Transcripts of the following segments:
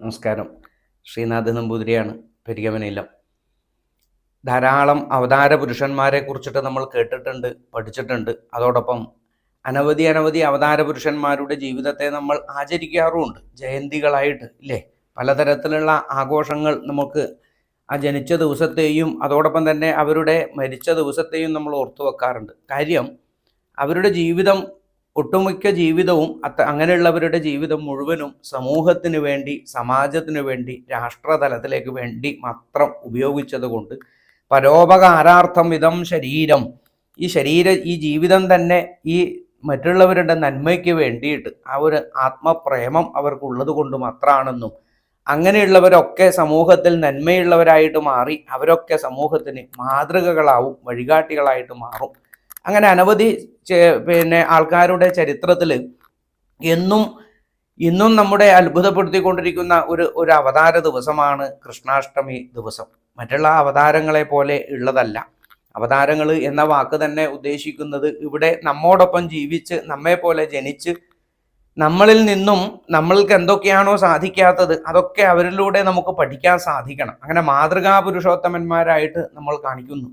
നമസ്കാരം. ശ്രീനാഥ് നമ്പൂതിരിയാണ് പെരികമനയിലം ധാരാളം അവതാര പുരുഷന്മാരെ കുറിച്ചിട്ട് നമ്മൾ കേട്ടിട്ടുണ്ട് പഠിച്ചിട്ടുണ്ട്. അതോടൊപ്പം അനവധി അനവധി അവതാര പുരുഷന്മാരുടെ ജീവിതത്തെ നമ്മൾ ആചരിക്കാറുമുണ്ട്. ജയന്തികളായിട്ട് ഇല്ലേ? പലതരത്തിലുള്ള ആഘോഷങ്ങൾ നമുക്ക് ആ ജനിച്ച ദിവസത്തെയും അതോടൊപ്പം തന്നെ അവരുടെ മരിച്ച ദിവസത്തെയും നമ്മൾ ഓർത്തു വെക്കാറുണ്ട് കാര്യം അവരുടെ ജീവിതം ഒട്ടുമിക്ക ജീവിതവും അത്ത അങ്ങനെയുള്ളവരുടെ ജീവിതം മുഴുവനും സമൂഹത്തിന് വേണ്ടി സമാജത്തിന് വേണ്ടി രാഷ്ട്രതലത്തിലേക്ക് വേണ്ടി മാത്രം ഉപയോഗിച്ചത് കൊണ്ട് പരോപകാരാർത്ഥം വിധം ശരീരം. ഈ ശരീര ഈ ജീവിതം തന്നെ ഈ മറ്റുള്ളവരുടെ നന്മയ്ക്ക് വേണ്ടിയിട്ട് ആ ഒരു ആത്മപ്രേമം അവർക്കുള്ളത് കൊണ്ട് മാത്രമാണെന്നും അങ്ങനെയുള്ളവരൊക്കെ സമൂഹത്തിൽ നന്മയുള്ളവരായിട്ട് മാറി അവരൊക്കെ സമൂഹത്തിന് മാതൃകകളാവും വഴികാട്ടികളായിട്ട് മാറും അങ്ങനെ അനവധി പിന്നെ ആൾക്കാരുടെ ചരിത്രത്തിൽ എന്നും ഇന്നും നമ്മുടെ അത്ഭുതപ്പെടുത്തിക്കൊണ്ടിരിക്കുന്ന ഒരു ഒരു അവതാര ദിവസമാണ് കൃഷ്ണാഷ്ടമി ദിവസം. മറ്റുള്ള അവതാരങ്ങളെ പോലെ ഉള്ളതല്ല. അവതാരങ്ങൾ എന്ന വാക്ക് തന്നെ ഉദ്ദേശിക്കുന്നത് ഇവിടെ നമ്മോടൊപ്പം ജീവിച്ച് നമ്മെ പോലെ ജനിച്ച് നമ്മളിൽ നിന്നും നമ്മൾക്ക് എന്തൊക്കെയാണോ സാധിക്കാത്തത് അതൊക്കെ അവരിലൂടെ നമുക്ക് പഠിക്കാൻ സാധിക്കണം. അങ്ങനെ മാതൃകാ പുരുഷോത്തമന്മാരായിട്ട് നമ്മൾ കാണിക്കുന്നു.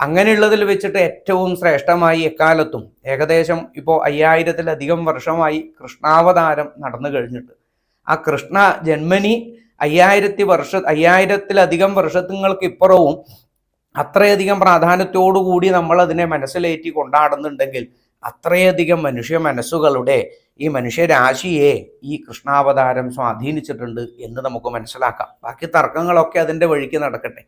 അങ്ങനെയുള്ളതിൽ വെച്ചിട്ട് ഏറ്റവും ശ്രേഷ്ഠമായി എക്കാലത്തും ഏകദേശം ഇപ്പോൾ അയ്യായിരത്തിലധികം വർഷമായി കൃഷ്ണാവതാരം നടന്നു കഴിഞ്ഞിട്ട്. ആ കൃഷ്ണ ജന്മനി അയ്യായിരത്തി വർഷ അയ്യായിരത്തിലധികം വർഷങ്ങൾക്ക് ഇപ്പുറവും അത്രയധികം പ്രാധാന്യത്തോടുകൂടി നമ്മൾ അതിനെ മനസ്സിലേറ്റി കൊണ്ടാടുന്നുണ്ടെങ്കിൽ അത്രയധികം മനുഷ്യ മനസ്സുകളുടെ ഈ മനുഷ്യരാശിയെ ഈ കൃഷ്ണാവതാരം സ്വാധീനിച്ചിട്ടുണ്ട് എന്ന് നമുക്ക് മനസ്സിലാക്കാം. ബാക്കി തർക്കങ്ങളൊക്കെ അതിന്റെ വഴിക്ക് നടക്കട്ടെ.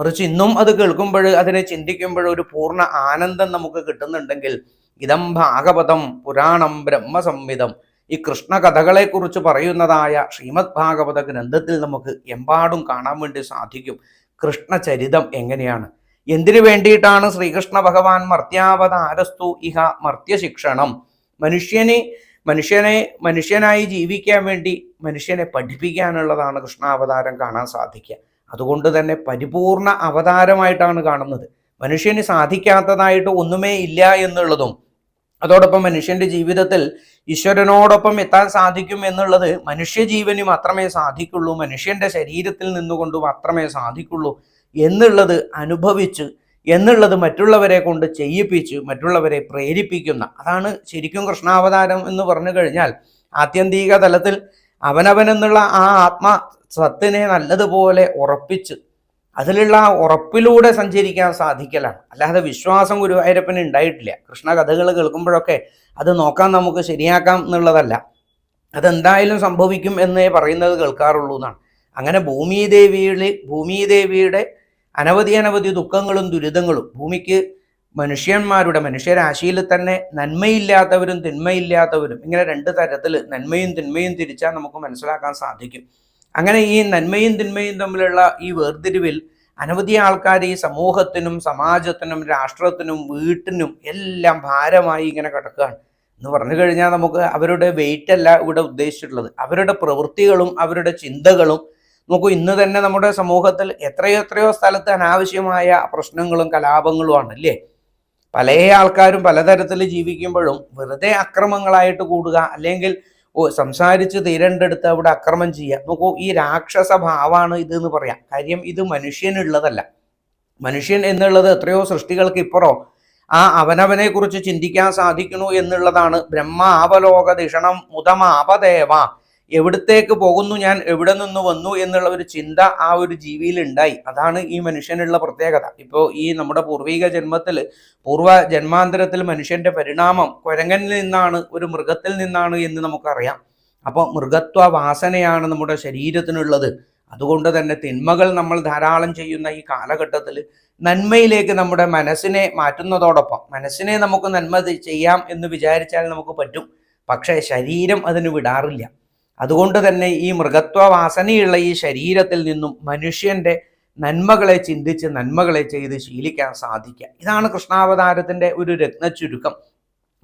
മറിച്ച് ഇന്നും അത് കേൾക്കുമ്പോൾ അതിനെ ചിന്തിക്കുമ്പോൾ ഒരു പൂർണ ആനന്ദം നമുക്ക് കിട്ടുന്നുണ്ടെങ്കിൽ ഇതം ഭാഗവതം പുരാണം ബ്രഹ്മസംഹിതം ഈ കൃഷ്ണ കഥകളെക്കുറിച്ച് പറയുന്നതായ ശ്രീമദ് ഭാഗവത ഗ്രന്ഥത്തിൽ നമുക്ക് എമ്പാടും കാണാൻ വേണ്ടി സാധിക്കും. കൃഷ്ണചരിതം എങ്ങനെയാണ്? എന്തിനു വേണ്ടിയിട്ടാണ് ശ്രീകൃഷ്ണ ഭഗവാൻ മർത്യാവതാരസ്തു ഇഹ മർത്യശിക്ഷണം മനുഷ്യനെ മനുഷ്യനെ മനുഷ്യനായി ജീവിക്കാൻ വേണ്ടി മനുഷ്യനെ പഠിപ്പിക്കാനുള്ളതാണ് കൃഷ്ണാവതാരം കാണാൻ സാധിക്കുക. അതുകൊണ്ട് തന്നെ പരിപൂർണ അവതാരമായിട്ടാണ് കാണുന്നത്. മനുഷ്യന് സാധിക്കാത്തതായിട്ട് ഒന്നുമേ ഇല്ല എന്നുള്ളതും അതോടൊപ്പം മനുഷ്യന്റെ ജീവിതത്തിൽ ഈശ്വരനോടൊപ്പം എത്താൻ സാധിക്കും എന്നുള്ളത് മനുഷ്യജീവന് മാത്രമേ സാധിക്കുള്ളൂ മനുഷ്യന്റെ ശരീരത്തിൽ നിന്നുകൊണ്ട് മാത്രമേ സാധിക്കുള്ളൂ എന്നുള്ളത് അനുഭവിച്ച് എന്നുള്ളത് മറ്റുള്ളവരെ കൊണ്ട് ചെയ്യിപ്പിച്ച് മറ്റുള്ളവരെ പ്രേരിപ്പിക്കുന്ന അതാണ് ശരിക്കും കൃഷ്ണാവതാരം എന്ന് പറഞ്ഞു കഴിഞ്ഞാൽ ആത്യന്തിക തലത്തിൽ അവനവനെന്നുള്ള ആ ആത്മ സത്തിനെ നല്ലതുപോലെ ഉറപ്പിച്ച് അതിലുള്ള ആ ഉറപ്പിലൂടെ സഞ്ചരിക്കാൻ സാധിക്കലാണ്. അല്ലാതെ വിശ്വാസം ഗുരുവായൂരപ്പന് ഉണ്ടായിട്ടില്ല. കൃഷ്ണ കഥകൾ കേൾക്കുമ്പോഴൊക്കെ അത് നോക്കാൻ നമുക്ക് ശരിയാക്കാം എന്നുള്ളതല്ല. അതെന്തായാലും സംഭവിക്കും എന്നേ പറയുന്നത് കേൾക്കാറുള്ളൂ എന്നാണ്. അങ്ങനെ ഭൂമിദേവിയുടെ ഭൂമിദേവിയുടെ അനവധി അനവധി ദുഃഖങ്ങളും ദുരിതങ്ങളും ഭൂമിക്ക് മനുഷ്യന്മാരുടെ മനുഷ്യരാശിയിൽ തന്നെ നന്മയില്ലാത്തവരും തിന്മയില്ലാത്തവരും ഇങ്ങനെ രണ്ട് തരത്തിൽ നന്മയും തിന്മയും തിരിച്ചാൽ നമുക്ക് മനസ്സിലാക്കാൻ സാധിക്കും. അങ്ങനെ ഈ നന്മയും തിന്മയും തമ്മിലുള്ള ഈ വേർതിരിവിൽ അനവധി ആൾക്കാർ ഈ സമൂഹത്തിനും സമാജത്തിനും രാഷ്ട്രത്തിനും വീട്ടിനും എല്ലാം ഭാരമായി ഇങ്ങനെ കിടക്കുകയാണ്. എന്ന് പറഞ്ഞു കഴിഞ്ഞാൽ നമുക്ക് അവരുടെ വെയിറ്റ് അല്ല ഇവിടെ ഉദ്ദേശിച്ചിട്ടുള്ളത്. അവരുടെ പ്രവൃത്തികളും അവരുടെ ചിന്തകളും നമുക്ക് ഇന്ന് തന്നെ നമ്മുടെ സമൂഹത്തിൽ എത്രയോ എത്രയോ സ്ഥലത്ത് അനാവശ്യമായ പ്രശ്നങ്ങളും കലാപങ്ങളുമാണ് അല്ലേ? പല ആൾക്കാരും പലതരത്തിൽ ജീവിക്കുമ്പോഴും വെറുതെ അക്രമങ്ങളായിട്ട് കൂടുക അല്ലെങ്കിൽ സംസാരിച്ച് തീരേണ്ടടുത്ത് അവിടെ അക്രമം ചെയ്യുക നോക്കൂ ഈ രാക്ഷസ ഭാവമാണ് ഇത് എന്ന് പറയാം. കാര്യം ഇത് മനുഷ്യനുള്ളതല്ല. മനുഷ്യൻ എന്നുള്ളത് എത്രയോ സൃഷ്ടികൾക്ക് ഇപ്പുറോ ആ അവനവനെ കുറിച്ച് ചിന്തിക്കാൻ സാധിക്കുന്നു എന്നുള്ളതാണ്. ബ്രഹ്മാവലോക ദിഷണം മുതമാപദേവ. എവിടത്തേക്ക് പോകുന്നു ഞാൻ എവിടെ നിന്ന് വന്നു എന്നുള്ള ഒരു ചിന്ത ആ ഒരു ജീവിയിൽ ഉണ്ടായി അതാണ് ഈ മനുഷ്യനുള്ള പ്രത്യേകത. ഇപ്പോൾ ഈ നമ്മുടെ പൂർവിക ജന്മത്തിൽ പൂർവ ജന്മാന്തരത്തിൽ മനുഷ്യന്റെ പരിണാമം കുരങ്ങനിൽ നിന്നാണ് ഒരു മൃഗത്തിൽ നിന്നാണ് എന്ന് നമുക്കറിയാം. അപ്പോൾ മൃഗത്വ വാസനയാണ് നമ്മുടെ ശരീരത്തിനുള്ളത്. അതുകൊണ്ട് തന്നെ തിന്മകൾ നമ്മൾ ധാരാളം ചെയ്യുന്ന ഈ കാലഘട്ടത്തിൽ നന്മയിലേക്ക് നമ്മുടെ മനസ്സിനെ മാറ്റുന്നതോടൊപ്പം മനസ്സിനെ നമുക്ക് നന്മ ചെയ്യാം എന്ന് വിചാരിച്ചാൽ നമുക്ക് പറ്റും. പക്ഷേ ശരീരം അതിന് വിടാറില്ല. അതുകൊണ്ട് തന്നെ ഈ മൃഗത്വവാസനയുള്ള ഈ ശരീരത്തിൽ നിന്നും മനുഷ്യന്റെ നന്മകളെ ചിന്തിച്ച് നന്മകളെ ചെയ്ത് ശീലിക്കാൻ സാധിക്കുക. ഇതാണ് കൃഷ്ണാവതാരത്തിന്റെ ഒരു രത്ന ചുരുക്കം.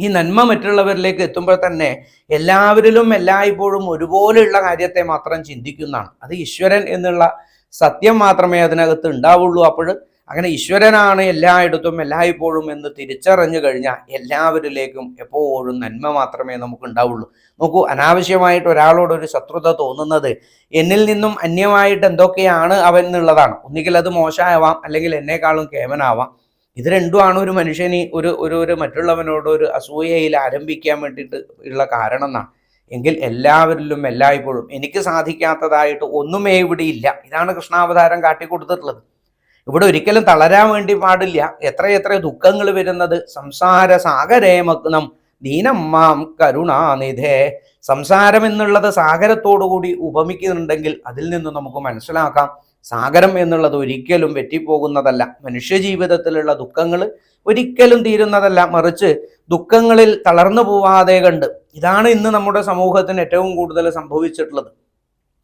ഈ നന്മ മറ്റുള്ളവരിലേക്ക് എത്തുമ്പോൾ തന്നെ എല്ലാവരിലും എല്ലായ്പ്പോഴും ഒരുപോലെയുള്ള കാര്യത്തെ മാത്രം ചിന്തിക്കുന്നതാണ്. അത് ഈശ്വരൻ എന്നുള്ള സത്യം മാത്രമേ അതിനകത്ത് ഉണ്ടാവുള്ളൂ. അപ്പോൾ അങ്ങനെ ഈശ്വരനാണ് എല്ലായിടത്തും എല്ലായ്പ്പോഴും എന്ന് തിരിച്ചറിഞ്ഞു കഴിഞ്ഞാൽ എല്ലാവരിലേക്കും എപ്പോഴും നന്മ മാത്രമേ നമുക്ക് ഉണ്ടാവുള്ളൂ നോക്കൂ അനാവശ്യമായിട്ട് ഒരാളോട് ഒരു ശത്രുത തോന്നുന്നത് എന്നിൽ നിന്നും അന്യമായിട്ട് എന്തൊക്കെയാണ് അവൻ എന്നുള്ളതാണ്. ഒന്നുകിൽ അത് മോശമാവാം അല്ലെങ്കിൽ എന്നെക്കാളും കേമനാവാം. ഇത് രണ്ടുമാണ് ഒരു മനുഷ്യന് ഒരു ഒരു ഒരു മറ്റുള്ളവനോട് ഒരു അസൂയയിൽ ആരംഭിക്കാൻ വേണ്ടിയിട്ട് ഉള്ള കാരണം എന്നാണ്. എങ്കിൽ എല്ലാവരിലും എല്ലായ്പ്പോഴും എനിക്ക് സാധിക്കാത്തതായിട്ട് ഒന്നുമേ ഇവിടെ ഇല്ല. ഇതാണ് കൃഷ്ണാവതാരം കാട്ടിക്കൊടുത്തിട്ടുള്ളത്. ഇവിടെ ഒരിക്കലും തളരാൻ വേണ്ടി പാടില്ല. എത്രയെത്ര ദുഃഖങ്ങൾ വരുന്നത്. സംസാര സാഗരേ മഗ്നം ദീനമ്മാം കരുണാനിധേ. സംസാരം എന്നുള്ളത് സാഗരത്തോടുകൂടി ഉപമിക്കുന്നുണ്ടെങ്കിൽ അതിൽ നിന്ന് നമുക്ക് മനസ്സിലാക്കാം. സാഗരം എന്നുള്ളത് ഒരിക്കലും വെറ്റിപ്പോകുന്നതല്ല മനുഷ്യജീവിതത്തിലുള്ള ദുഃഖങ്ങൾ ഒരിക്കലും തീരുന്നതല്ല. മറിച്ച് ദുഃഖങ്ങളിൽ തളർന്നു പോവാതെ കണ്ട്. ഇതാണ് ഇന്ന് നമ്മുടെ സമൂഹത്തിന് ഏറ്റവും കൂടുതൽ സംഭവിച്ചിട്ടുള്ളത്.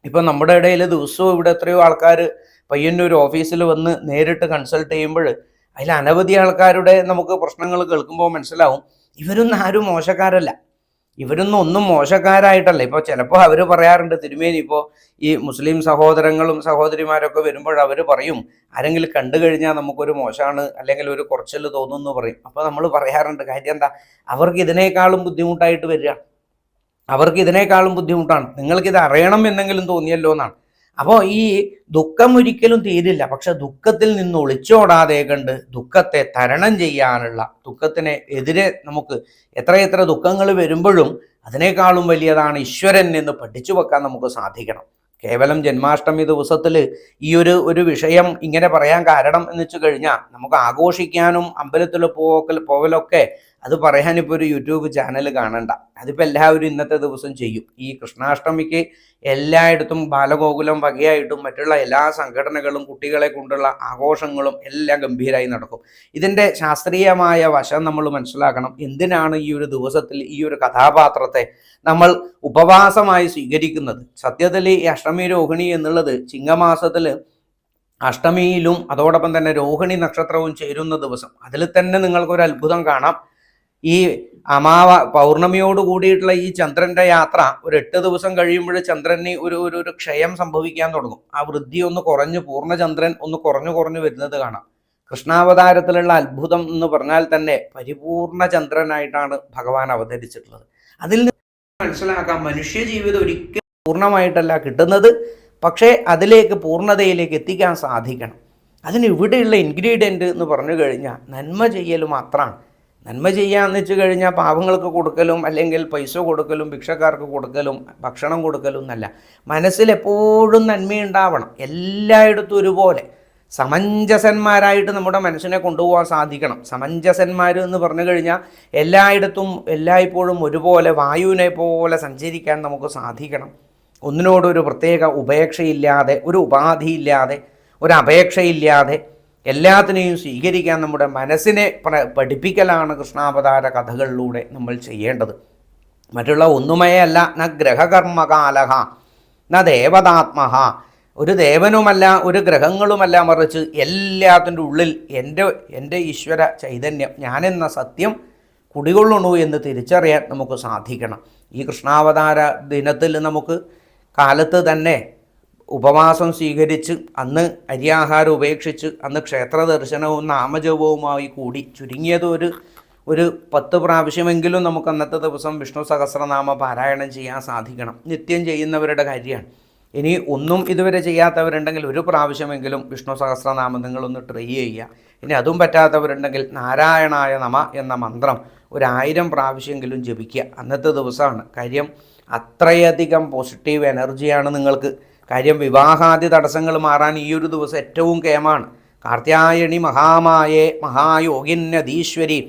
ഇപ്പം നമ്മുടെ ഇടയിൽ ദിവസവും ഇവിടെ എത്രയോ ആൾക്കാർ പയ്യന്നൂർ ഓഫീസിൽ വന്ന് നേരിട്ട് കൺസൾട്ട് ചെയ്യുമ്പോൾ അതിൽ അനവധി ആൾക്കാരുടെ നമുക്ക് പ്രശ്നങ്ങൾ കേൾക്കുമ്പോൾ മനസ്സിലാവും. ഇവരൊന്നും ആരും മോശക്കാരല്ല. ഇവരൊന്നും ഒന്നും മോശക്കാരായിട്ടല്ല. ഇപ്പോൾ ചിലപ്പോൾ അവർ പറയാറുണ്ട് തിരുമേനി ഇപ്പോൾ ഈ മുസ്ലിം സഹോദരങ്ങളും സഹോദരിമാരൊക്കെ വരുമ്പോൾ അവർ പറയും ആരെങ്കിലും കണ്ടു കഴിഞ്ഞാൽ നമുക്കൊരു മോശമാണ് അല്ലെങ്കിൽ ഒരു കുറച്ചിൽ തോന്നുന്നു പറയും. അപ്പോൾ നമ്മൾ പറയാറുണ്ട് കാര്യം എന്താ? അവർക്ക് ഇതിനേക്കാളും ബുദ്ധിമുട്ടായിട്ട് വരിക. അവർക്ക് ഇതിനേക്കാളും ബുദ്ധിമുട്ടാണ്. നിങ്ങൾക്കിത് അറിയണം എന്നെങ്കിലും തോന്നിയല്ലോ എന്നാണ്. അപ്പോൾ ഈ ദുഃഖം ഒരിക്കലും തീരില്ല. പക്ഷെ ദുഃഖത്തിൽ നിന്ന് ഒളിച്ചോടാതെ കണ്ട് ദുഃഖത്തെ തരണം ചെയ്യാനുള്ള ദുഃഖത്തിനെ എതിരെ നമുക്ക് എത്രയെത്ര ദുഃഖങ്ങൾ വരുമ്പോഴും അതിനേക്കാളും വലിയതാണ് ഈശ്വരൻ എന്ന് പഠിച്ചു വെക്കാൻ നമുക്ക് സാധിക്കണം. കേവലം ജന്മാഷ്ടമി ദിവസത്തിൽ ഈ ഒരു ഒരു വിഷയം ഇങ്ങനെ പറയാൻ കാരണം എന്ന് വെച്ച് കഴിഞ്ഞാൽ നമുക്ക് ആഘോഷിക്കാനും അമ്പലത്തിൽ പോകൽ പോകലൊക്കെ അത് പറയാനിപ്പോൾ ഒരു യൂട്യൂബ് ചാനൽ കാണണ്ട. അതിപ്പോൾ എല്ലാവരും ഇന്നത്തെ ദിവസം ചെയ്യും. ഈ കൃഷ്ണാഷ്ടമിക്ക് എല്ലായിടത്തും ബാലഗോകുലം വകയായിട്ടും മറ്റുള്ള എല്ലാ സംഘടനകളും കുട്ടികളെ കൊണ്ടുള്ള ആഘോഷങ്ങളും എല്ലാം ഗംഭീരമായി നടക്കും. ഇതിന്റെ ശാസ്ത്രീയമായ വശം നമ്മൾ മനസ്സിലാക്കണം. എന്തിനാണ് ഈ ഒരു ദിവസത്തിൽ ഈ ഒരു കഥാപാത്രത്തെ നമ്മൾ ഉപവാസമായി സ്വീകരിക്കുന്നത്? സത്യത്തിൽ ഈ അഷ്ടമി രോഹിണി എന്നുള്ളത് ചിങ്ങമാസത്തിൽ അഷ്ടമിയിലും അതോടൊപ്പം തന്നെ രോഹിണി നക്ഷത്രവും ചേരുന്ന ദിവസം. അതിൽ തന്നെ നിങ്ങൾക്കൊരു അത്ഭുതം കാണാം. ഈ അമാവ പൗർണമിയോട് കൂടിയിട്ടുള്ള ഈ ചന്ദ്രന്റെ യാത്ര ഒരു എട്ട് ദിവസം കഴിയുമ്പോൾ ചന്ദ്രന് ഒരു ഒരു ഒരു ക്ഷയം സംഭവിക്കാൻ തുടങ്ങും. ആ വൃദ്ധി ഒന്ന് കുറഞ്ഞു പൂർണചന്ദ്രൻ ഒന്ന് കുറഞ്ഞു കുറഞ്ഞു വരുന്നത് കാണാം. കൃഷ്ണാവതാരത്തിലുള്ള അത്ഭുതം എന്ന് പറഞ്ഞാൽ തന്നെ പരിപൂർണ ചന്ദ്രനായിട്ടാണ് ഭഗവാൻ അവതരിച്ചിട്ടുള്ളത്. അതിൽ നിന്ന് മനസ്സിലാക്കാം മനുഷ്യ ജീവിതം ഒരിക്കലും പൂർണമായിട്ടല്ല കിട്ടുന്നത്. പക്ഷേ അതിലേക്ക് പൂർണതയിലേക്ക് എത്തിക്കാൻ സാധിക്കണം. അതിന് ഇവിടെയുള്ള ഇൻഗ്രീഡിയന്റ് എന്ന് പറഞ്ഞു കഴിഞ്ഞാൽ നന്മ ചെയ്യൽ മാത്രമാണ്. നന്മ ചെയ്യാന്ന് വെച്ച് കഴിഞ്ഞാൽ പാവങ്ങൾക്ക് കൊടുക്കലും അല്ലെങ്കിൽ പൈസ കൊടുക്കലും ഭിക്ഷക്കാർക്ക് കൊടുക്കലും ഭക്ഷണം കൊടുക്കലും എന്നല്ല. മനസ്സിലെപ്പോഴും നന്മയുണ്ടാവണം. എല്ലായിടത്തും ഒരുപോലെ. സമഞ്ജസന്മാരായിട്ട് നമ്മുടെ മനസ്സിനെ കൊണ്ടുപോകാൻ സാധിക്കണം. സമഞ്ജസന്മാർ എന്ന് പറഞ്ഞു കഴിഞ്ഞാൽ എല്ലായിടത്തും എല്ലായ്പ്പോഴും ഒരുപോലെ വായുവിനെ പോലെ സഞ്ചരിക്കാൻ നമുക്ക് സാധിക്കണം. ഒന്നിനോടൊരു പ്രത്യേക ഉപേക്ഷയില്ലാതെ ഒരു ഉപാധിയില്ലാതെ ഒരു അപേക്ഷയില്ലാതെ എല്ലാത്തിനെയും സ്വീകരിക്കാൻ നമ്മുടെ മനസ്സിനെ പഠിപ്പിക്കലാണ് കൃഷ്ണാവതാര കഥകളിലൂടെ നമ്മൾ ചെയ്യേണ്ടത്. മറ്റുള്ള ഒന്നുമേ അല്ല ന ഗ്രഹകർമ്മകാലഹ ന ദേവതാത്മഹ. ഒരു ദേവനുമല്ല ഒരു ഗ്രഹങ്ങളുമല്ല മറിച്ച് എല്ലാത്തിന്റെ ഉള്ളിൽ എന്റെ എന്റെ ഈശ്വര ചൈതന്യം ഞാനെന്ന സത്യം കുടികൊള്ളണു എന്ന് തിരിച്ചറിയാൻ നമുക്ക് സാധിക്കണം. ഈ കൃഷ്ണാവതാര ദിനത്തിൽ നമുക്ക് കാലത്ത് തന്നെ ഉപവാസം സ്വീകരിച്ച് അന്ന് അരിയാഹാരം ഉപേക്ഷിച്ച് അന്ന് ക്ഷേത്ര ദർശനവും നാമജപവുമായി കൂടി ചുരുങ്ങിയത് ഒരു ഒരു പത്ത് പ്രാവശ്യമെങ്കിലും നമുക്ക് അന്നത്തെ ദിവസം വിഷ്ണു സഹസ്രനാമ പാരായണം ചെയ്യാൻ സാധിക്കണം. നിത്യം ചെയ്യുന്നവരുടെ കാര്യമാണ്. ഇനി ഒന്നും ഇതുവരെ ചെയ്യാത്തവരുണ്ടെങ്കിൽ ഒരു പ്രാവശ്യമെങ്കിലും വിഷ്ണു സഹസ്രനാമം നിങ്ങളൊന്ന് ട്രൈ ചെയ്യുക. ഇനി അതും പറ്റാത്തവരുണ്ടെങ്കിൽ നാരായണായ നമ എന്ന മന്ത്രം ഒരു ആയിരം പ്രാവശ്യമെങ്കിലും ജപിക്കുക. അന്നത്തെ ദിവസമാണ്. കാര്യം അത്രയധികം പോസിറ്റീവ് എനർജിയാണ് നിങ്ങൾക്ക് കാര്യം വിവാഹാദി തടസ്സങ്ങൾ മാറാൻ ഈ ഒരു ദിവസം ഏറ്റവും കേമാണ് കാർത്യായണി മഹാമായേ മഹായോഗിന്യധീശ്വരി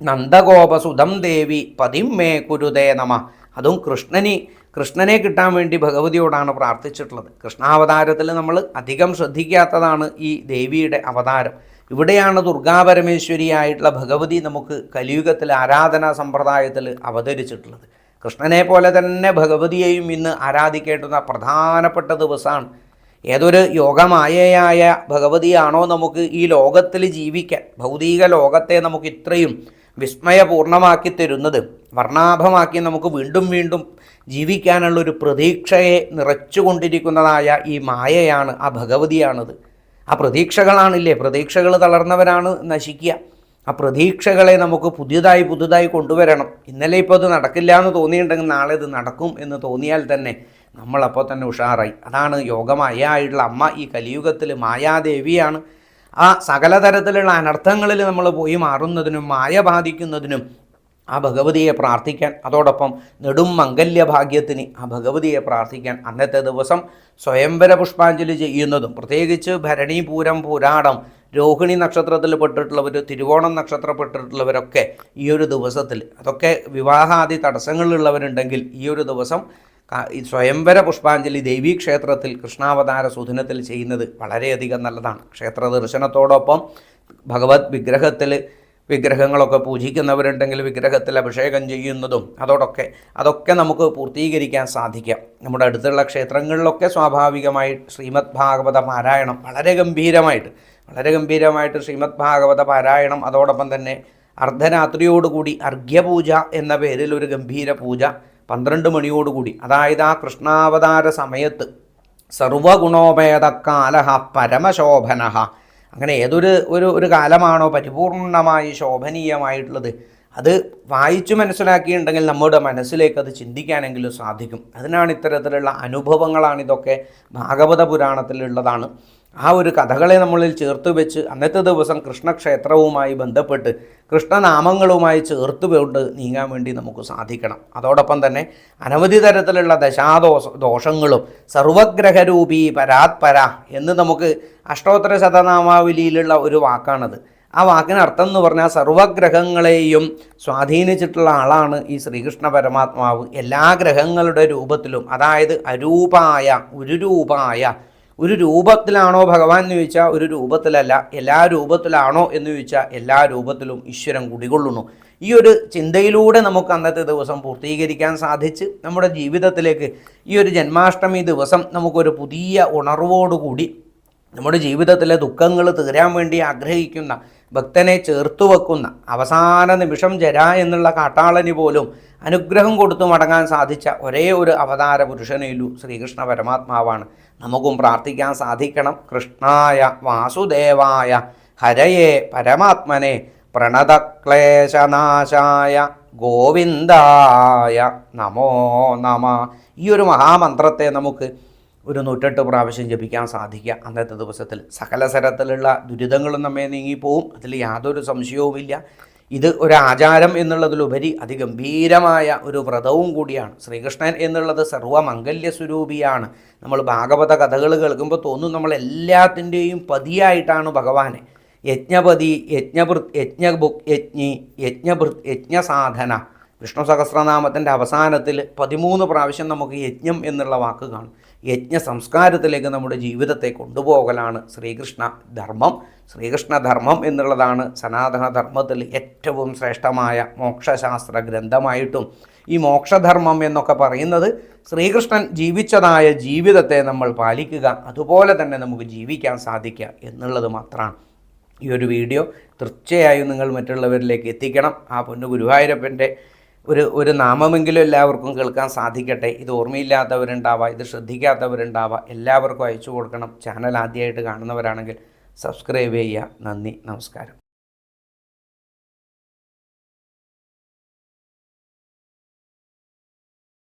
നന്ദഗോപസുതം ദേവി പതിം മേ കുരുതേ നമ. അതും കൃഷ്ണനി കൃഷ്ണനെ കിട്ടാൻ വേണ്ടി ഭഗവതിയോടാണ് പ്രാർത്ഥിച്ചിട്ടുള്ളത്. കൃഷ്ണാവതാരത്തിൽ നമ്മൾ അധികം ശ്രദ്ധിക്കാത്തതാണ് ഈ ദേവിയുടെ അവതാരം. ഇവിടെയാണ് ദുർഗാപരമേശ്വരിയായിട്ടുള്ള ഭഗവതി നമുക്ക് കലിയുഗത്തിൽ ആരാധനാ സമ്പ്രദായത്തിൽ അവതരിച്ചിട്ടുള്ളത്. കൃഷ്ണനെ പോലെ തന്നെ ഭഗവതിയെയും ഇന്ന് ആരാധിക്കേണ്ടുന്ന പ്രധാനപ്പെട്ട ദിവസമാണ്. ഏതൊരു യോഗമായയായ ഭഗവതിയാണോ നമുക്ക് ഈ ലോകത്തിൽ ജീവിക്കാൻ ഭൗതിക ലോകത്തെ നമുക്ക് ഇത്രയും വിസ്മയപൂർണമാക്കി തരുന്നത് വർണാഭമാക്കി നമുക്ക് വീണ്ടും വീണ്ടും ജീവിക്കാനുള്ള ഒരു പ്രതീക്ഷയെ നിറച്ചുകൊണ്ടിരിക്കുന്നതായ ഈ മായയാണ് ആ ഭഗവതിയാണത്. ആ പ്രതീക്ഷകളാണില്ലേ? പ്രതീക്ഷകൾ തളർന്നവരാണ് നശിക്കുക. ആ പ്രതീക്ഷകളെ നമുക്ക് പുതിയതായി പുതുതായി കൊണ്ടുവരണം. ഇന്നലെ ഇപ്പോൾ അത് നടക്കില്ല എന്ന് തോന്നിയിട്ടുണ്ടെങ്കിൽ നാളെ ഇത് നടക്കും എന്ന് തോന്നിയാൽ തന്നെ നമ്മളപ്പോൾ തന്നെ ഉഷാറായി. അതാണ് യോഗമായായിട്ടുള്ള അമ്മ ഈ കലിയുഗത്തിൽ മായാദേവിയാണ്. ആ സകല തരത്തിലുള്ള അനർത്ഥങ്ങളിൽ നമ്മൾ പോയി മാറുന്നതിനും മായ ബാധിക്കുന്നതിനും ആ ഭഗവതിയെ പ്രാർത്ഥിക്കാൻ അതോടൊപ്പം നെടും മംഗല്യഭാഗ്യത്തിന് ആ ഭഗവതിയെ പ്രാർത്ഥിക്കാൻ അന്നത്തെ ദിവസം സ്വയംവര പുഷ്പാഞ്ജലി ചെയ്യുന്നതും പ്രത്യേകിച്ച് ഭരണീപൂരം പൂരാടം രോഹിണി നക്ഷത്രത്തിൽ പെട്ടിട്ടുള്ളവർ തിരുവോണം നക്ഷത്രപ്പെട്ടിട്ടുള്ളവരൊക്കെ ഈ ഒരു ദിവസത്തിൽ അതൊക്കെ വിവാഹാദി തടസ്സങ്ങളുള്ളവരുണ്ടെങ്കിൽ ഈ ഒരു ദിവസം സ്വയംവര പുഷ്പാഞ്ജലി ദേവീ ക്ഷേത്രത്തിൽ കൃഷ്ണാവതാര സുധനത്തിൽ ചെയ്യുന്നത് വളരെയധികം നല്ലതാണ്. ക്ഷേത്ര ദർശനത്തോടൊപ്പം ഭഗവത് വിഗ്രഹത്തിൽ വിഗ്രഹങ്ങളൊക്കെ പൂജിക്കുന്നവരുണ്ടെങ്കിൽ വിഗ്രഹത്തിൽ അഭിഷേകം ചെയ്യുന്നതും അതോടൊക്കെ അതൊക്കെ നമുക്ക് പൂർത്തീകരിക്കാൻ സാധിക്കാം. നമ്മുടെ അടുത്തുള്ള ക്ഷേത്രങ്ങളിലൊക്കെ സ്വാഭാവികമായി ശ്രീമദ് ഭാഗവത പാരായണം വളരെ ഗംഭീരമായിട്ട് വളരെ ഗംഭീരമായിട്ട് ശ്രീമദ് ഭാഗവത പാരായണം അതോടൊപ്പം തന്നെ അർദ്ധരാത്രിയോടുകൂടി അർഘ്യപൂജ എന്ന പേരിൽ ഒരു ഗംഭീര പൂജ പന്ത്രണ്ട് മണിയോടുകൂടി. അതായത് ആ കൃഷ്ണാവതാര സമയത്ത് സർവഗുണോപേതക്കാലഹ പരമശോഭന അങ്ങനെ ഏതൊരു ഒരു ഒരു കാലമാണോ പരിപൂർണമായി ശോഭനീയമായിട്ടുള്ളത് അത് വായിച്ചു മനസ്സിലാക്കിയിട്ടുണ്ടെങ്കിൽ നമ്മുടെ മനസ്സിലേക്ക് അത് ചിന്തിക്കാനെങ്കിലും സാധിക്കും. അതിനാണ് ഇത്തരത്തിലുള്ള അനുഭവങ്ങളാണ് ഇതൊക്കെ ഭാഗവത പുരാണത്തിലുള്ളതാണ്. ആ ഒരു കഥകളെ നമ്മളിൽ ചേർത്ത് വെച്ച് അന്നത്തെ ദിവസം കൃഷ്ണക്ഷേത്രവുമായി ബന്ധപ്പെട്ട് കൃഷ്ണനാമങ്ങളുമായി ചേർത്ത് കൊണ്ട് നീങ്ങാൻ വേണ്ടി നമുക്ക് സാധിക്കണം. അതോടൊപ്പം തന്നെ അനവധി തരത്തിലുള്ള ദശാദോഷ ദോഷങ്ങളും സർവഗ്രഹരൂപി പരാത്പര എന്ന് നമുക്ക് അഷ്ടോത്തര ശതനാമാവലിയിലുള്ള ഒരു വാക്കാണത്. ആ വാക്കിന് അർത്ഥം എന്ന് പറഞ്ഞാൽ സർവഗ്രഹങ്ങളെയും സ്വാധീനിച്ചിട്ടുള്ള ആളാണ് ഈ ശ്രീകൃഷ്ണ പരമാത്മാവ്. എല്ലാ ഗ്രഹങ്ങളുടെ രൂപത്തിലും അതായത് അരൂപായ ഒരു രൂപായ ഒരു രൂപത്തിലാണോ ഭഗവാൻ എന്ന് ചോദിച്ചാൽ ഒരു രൂപത്തിലല്ല. എല്ലാ രൂപത്തിലാണോ എന്ന് ചോദിച്ചാൽ എല്ലാ രൂപത്തിലും ഈശ്വരൻ കുടികൊള്ളുന്നു. ഈ ഒരു ചിന്തയിലൂടെ നമുക്ക് അന്നത്തെ ദിവസം പൂർത്തീകരിക്കാൻ സാധിച്ച് നമ്മുടെ ജീവിതത്തിലേക്ക് ഈ ഒരു ജന്മാഷ്ടമി ദിവസം നമുക്കൊരു പുതിയ ഉണർവോടുകൂടി നമ്മുടെ ജീവിതത്തിലെ ദുഃഖങ്ങൾ തീരാൻ വേണ്ടി ആഗ്രഹിക്കുന്ന ഭക്തനെ ചേർത്തു വെക്കുന്ന അവസാന നിമിഷം ജരാ എന്നുള്ള കാട്ടാളന് പോലും അനുഗ്രഹം കൊടുത്തു മടങ്ങാൻ സാധിച്ച ഒരേ ഒരു അവതാര പുരുഷനേലു ശ്രീകൃഷ്ണ പരമാത്മാവാണ്. നമുക്കും പ്രാർത്ഥിക്കാൻ സാധിക്കണം. കൃഷ്ണായ വാസുദേവായ ഹരയേ പരമാത്മനെ. പ്രണതക്ലേശനാശായ ഗോവിന്ദായ നമോ നമ. ഈ ഒരു മഹാമന്ത്രത്തെ നമുക്ക് ഒരു നൂറ്റെട്ട് പ്രാവശ്യം ജപിക്കാൻ സാധിക്കുക. അന്നത്തെ ദിവസത്തിൽ സകല തരത്തിലുള്ള ദുരിതങ്ങളും നമ്മെ നീങ്ങിപ്പോവും. അതിൽ യാതൊരു സംശയവുമില്ല. ഇത് ഒരു ആചാരം എന്നുള്ളതിലുപരി അതിഗംഭീരമായ ഒരു വ്രതവും കൂടിയാണ്. ശ്രീകൃഷ്ണൻ എന്നുള്ളത് സർവമംഗല്യ സ്വരൂപിയാണ്. നമ്മൾ ഭാഗവത കഥകൾ കേൾക്കുമ്പോൾ തോന്നും നമ്മൾ എല്ലാത്തിന്റെയും പതിയായിട്ടാണ് ഭഗവാനെ. യജ്ഞപതി യജ്ഞഭൃത് യജ്ഞഭുക് യജ്ഞി യജ്ഞഭൃത് യജ്ഞസാധന. വിഷ്ണു സഹസ്രനാമത്തിന്റെ അവസാനത്തിൽ പതിമൂന്ന് പ്രാവശ്യം നമുക്ക് യജ്ഞം എന്നുള്ള വാക്ക് കാണും. യജ്ഞ സംസ്കാരത്തിലേക്ക് നമ്മുടെ ജീവിതത്തെ കൊണ്ടുപോകലാണ് ശ്രീകൃഷ്ണ ധർമ്മം. ശ്രീകൃഷ്ണ ധർമ്മം എന്നുള്ളതാണ് സനാതനധർമ്മത്തിൽ ഏറ്റവും ശ്രേഷ്ഠമായ മോക്ഷശാസ്ത്ര ഗ്രന്ഥമായിട്ടും ഈ മോക്ഷധർമ്മം എന്നൊക്കെ പറയുന്നത് ശ്രീകൃഷ്ണൻ ജീവിച്ചതായ ജീവിതത്തെ നമ്മൾ പാലിക്കുക അതുപോലെ തന്നെ നമുക്ക് ജീവിക്കാൻ സാധിക്കുക എന്നുള്ളത് മാത്രമാണ് ഈ ഒരു വീഡിയോ. തീർച്ചയായും നിങ്ങൾ മറ്റുള്ളവരിലേക്ക് എത്തിക്കണം. ആ പൊന്നു ഗുരുവായൂരപ്പന്റെ ഒരു ഒരു നാമമെങ്കിലും എല്ലാവർക്കും കേൾക്കാൻ സാധിക്കട്ടെ. ഇത് ഓർമ്മയില്ലാത്തവരുണ്ടാവാം ഇത് ശ്രദ്ധിക്കാത്തവരുണ്ടാവാം. എല്ലാവർക്കും അയച്ചു കൊടുക്കണം. ചാനൽ ആദ്യമായിട്ട് കാണുന്നവരാണെങ്കിൽ സബ്സ്ക്രൈബ് ചെയ്യുക. നന്ദി നമസ്കാരം.